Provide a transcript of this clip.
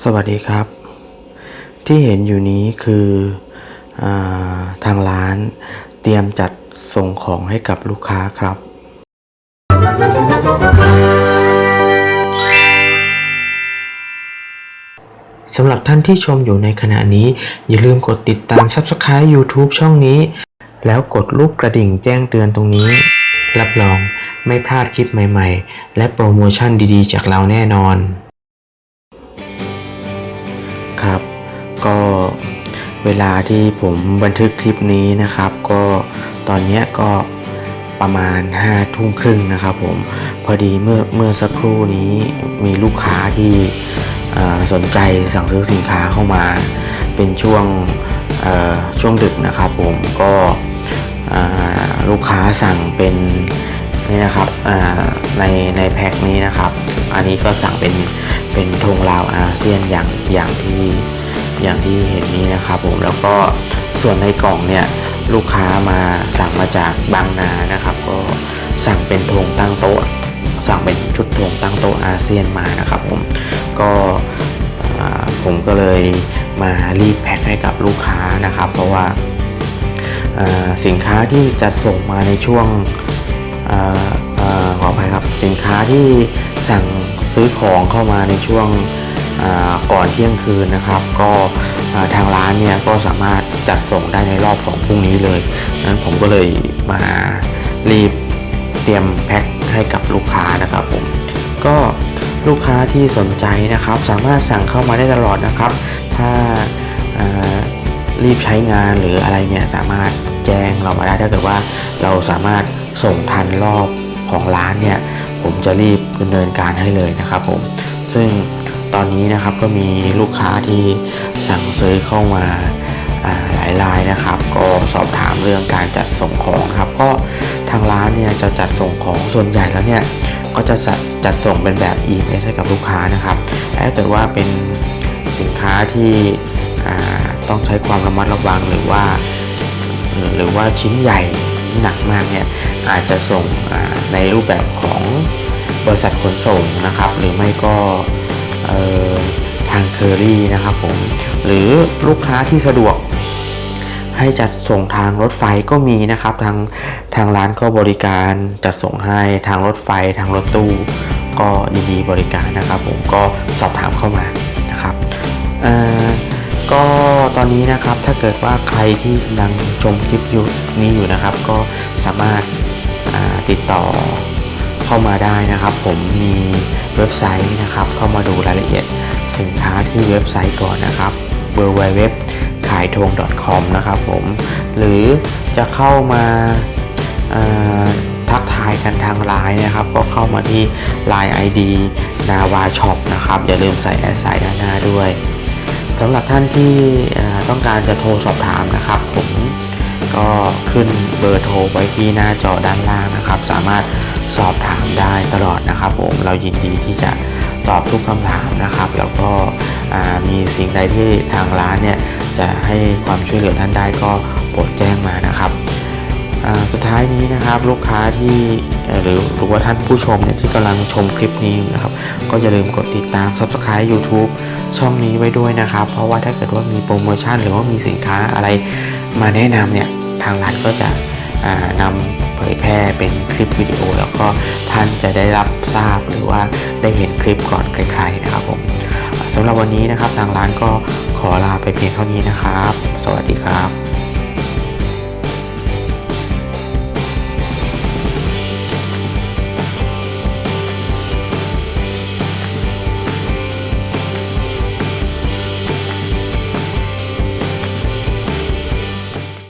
สวัสดีครับ ที่เห็นอยู่นี้คืออทางร้านเตรียมจัดส่งของให้กับลูกค้าครับ สำหรับท่านที่ชมอยู่ในขณะนี้ อย่าลืมกดติดตาม Subscribe YouTube ช่องนี้ แล้วกดรูปกระดิ่งแจ้งเตือนตรงนี้ รับรองไม่พลาดคลิปใหม่ ๆ และโปรโมชั่นดีๆ จากเราแน่นอน เวลาที่ผมบันทึกคลิปนี้นะครับ ก็ตอนนี้ก็ประมาณ5ทุ่มครึ่งนะครับผมพอดีเมื่อเมื่อสักครู่นี้มีลูกค้าที่สนใจสั่งซื้อสินค้าเข้ามา เป็นช่วงช่วงดึกนะครับผมก็ลูกค้าสั่งเป็นนี่นะครับในในแพ็คนี้นะครับ อันนี้ก็สั่งเป็นเป็นธงลาวอาเซียนอย่างอย่างที่ อย่างที่เห็นนี้นะครับผมแล้วก็ส่วนในกล่องเนี่ยลูกค้ามาสั่งมาจากบางนานะครับ ก็สั่งเป็นธงตั้งโต๊ะ สั่งเป็นชุดธงตั้งโต๊ะอาเซียนมานะครับผมก็ผมก็เลยมารีบแพ็คให้กับลูกค้านะครับ เพราะว่าสินค้าที่จัดส่งมาในช่วงออขออภัยครับสินค้าที่สั่งซื้อของเข้ามาในช่วง ก่อนเที่ยงคืนนะครับ ก็ทางร้านเนี่ยก็สามารถจัดส่งได้ในรอบของพรุ่งนี้เลยนั้นผมก็เลยมารีบเตรียมแพ็คให้กับลูกค้านะครับผมก็ลูกค้าที่สนใจนะครับ สามารถสั่งเข้ามาได้ตลอดนะครับ ถ้ารีบใช้งานหรืออะไรเนี่ยสามารถแจ้งเรามาได้ถ้าเกิดว่าเราสามารถส่งทันรอบของร้านเนี่ยผมจะรีบดำเนินการให้เลยนะครับผมซึ่ง ตอนนี้นะครับก็มีลูกค้าที่สั่งซื้อเข้ามาหลายรายนะครับ ก็สอบถามเรื่องการจัดส่งของครับ ก็ทางร้านเนี่ยจะจัดส่งของส่วนใหญ่แล้วเนี่ยก็จะจัดจัดส่งเป็นแบบ e m a i ให้กับลูกค้านะครับแต่ถ้าเกิดว่าเป็นสินค้าที่ต้องใช้ความระมัดระวังหรือว่า หรือว่าชิ้นใหญ่หนักมากเนี่ยอาจจะส่งในรูปแบบของบริษัทขนส่งนะครับ หรือไม่ก็ ทางเคอรี่นะครับผมหรือลูกค้าที่สะดวก ให้จัดส่งทางรถไฟก็มีนะครับทางทางร้านก็บริการจัดส่งให้ทางรถไฟทางรถตู้ ก็ยินดีบริการนะครับ ผมก็สอบถามเข้ามานะครับก็ตอนนี้นะครับถ้าเกิดว่าใครที่กำลังชมคลิปยู่นี้อยู่นะครับ ก็สามารถติดต่อ เข้ามาได้นะครับผมมีเว็บไซต์นะครับ เข้ามาดูรายละเอียดสินค้าที่เว็บไซต์ก่อนนะครับ w w w ขายทง .com นะครับผมหรือจะเข้ามาทักทายกันทางไลน์นะครับ ก็เข้ามาที่ Line ID นาวาช็อปนะครับ อย่าลืมใส่แอดไซน์ด้านหน้าด้วยสำหรับท่านที่ต้องการจะโทรสอบถามนะครับ ผมก็ขึ้นเบอร์โทรไว้ที่หน้าจอด้านล่างนะครับ สามารถ สอบถามได้ตลอดนะครับผมเรายินดีที่จะตอบทุกคำถามนะครับ แล้วก็มีสิ่งใดที่ทางร้านเนี่ยจะให้ความช่วยเหลือท่านได้ก็โปรดแจ้งมานะครับสุดท้ายนี้นะครับลูกค้าที่หรือหรือว่าท่านผู้ชมเนี่ยที่กำลังชมคลิปนี้นะครับ ก็อย่าลืมกดติดตาม Subscribe YouTube ช่องนี้ไว้ด้วยนะครับ เพราะว่าถ้าเกิดว่ามีโปรโมชั่น หรือว่ามีสินค้าอะไรมาแนะนำเนี่ยทางร้านก็จะอ่านำ ผยแพร่เป็นคลิปวิดีโอ แล้วก็ท่านจะได้รับทราบหรือว่าได้เห็นคลิปก่อนใครๆนะครับผมสำหรับวันนี้นะครับทางร้านก็ขอลาไปเพียงเท่านี้นะครับ สวัสดีครับ